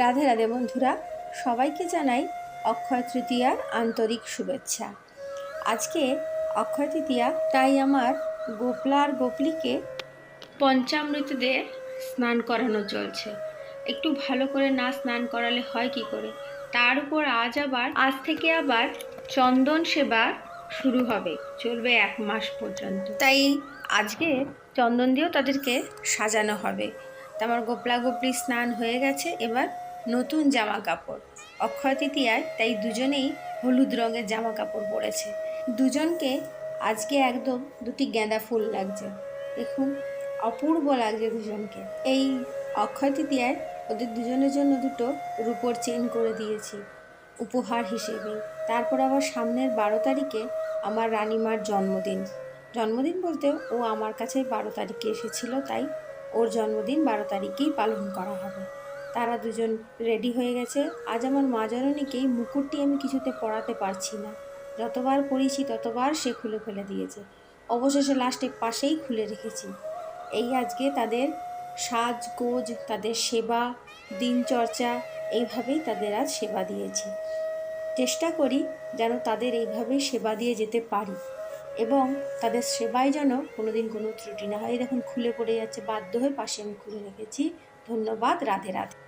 রাধে রাধে বন্ধুরা, সবাইকে জানাই অক্ষয় তৃতীয়ার আন্তরিক শুভেচ্ছা। আজকে অক্ষয় তৃতীয়া, তাই আমার গোপলা আর গোপলিকে পঞ্চামৃত দিয়ে স্নান করানো চলছে। একটু ভালো করে না স্নান করালে হয় কি করে? তার উপর আজ আবার, আজ থেকে আবার চন্দন সেবা শুরু হবে, চলবে এক মাস পর্যন্ত। তাই আজকে চন্দন দিয়েও তাদেরকে সাজানো হবে। তা আমার গোপলা গোপলি স্নান হয়ে গেছে, এবার নতুন জামা কাপড় অক্ষয় তৃতীয়ায় তাই দুজনেই হলুদ রঙের জামা কাপড় পরেছে। দুজনকে আজকে একদম দুটি গাঁদা ফুল লাগছে। দেখুন, অপূর্ব লাগছে দুজনকে। এই অক্ষয় তৃতীয়ায় ওদের দুজনের জন্য দুটো রূপোর চেন করে দিয়েছি, উপহার হিসেবে। তারপর আবার সামনের বারো তারিখে আমার রানিমার জন্মদিন। জন্মদিন বলতে ও আমার কাছে বারো তারিখে এসেছিল, তাই ওর জন্মদিন বারো তারিখেই পালন করা হবে। তারা দুজন রেডি হয়ে গেছে। আজ আমার মা জননীকেই মুকুটটি আমি কিছুতে পড়াতে পারছি না। যতবার পরিছি ততবার সে খুলে ফেলে দিয়েছে। অবশেষে লাস্টে পাশেই খুলে রেখেছি। এই আজকে তাদের সাজগোজ, তাদের সেবা, দিনচর্চা, এইভাবেই তাদের আজ সেবা দিয়েছি। চেষ্টা করি যেন তাদের এইভাবেই সেবা দিয়ে যেতে পারি এবং তাদের সেবায় যেন কোনোদিন কোনো ত্রুটি না হয়। দেখুন, খুলে পড়ে যাচ্ছে, বাধ্য হয়ে পাশে আমি খুলে রেখেছি। ধন্যবাদ, রাধে রাধে।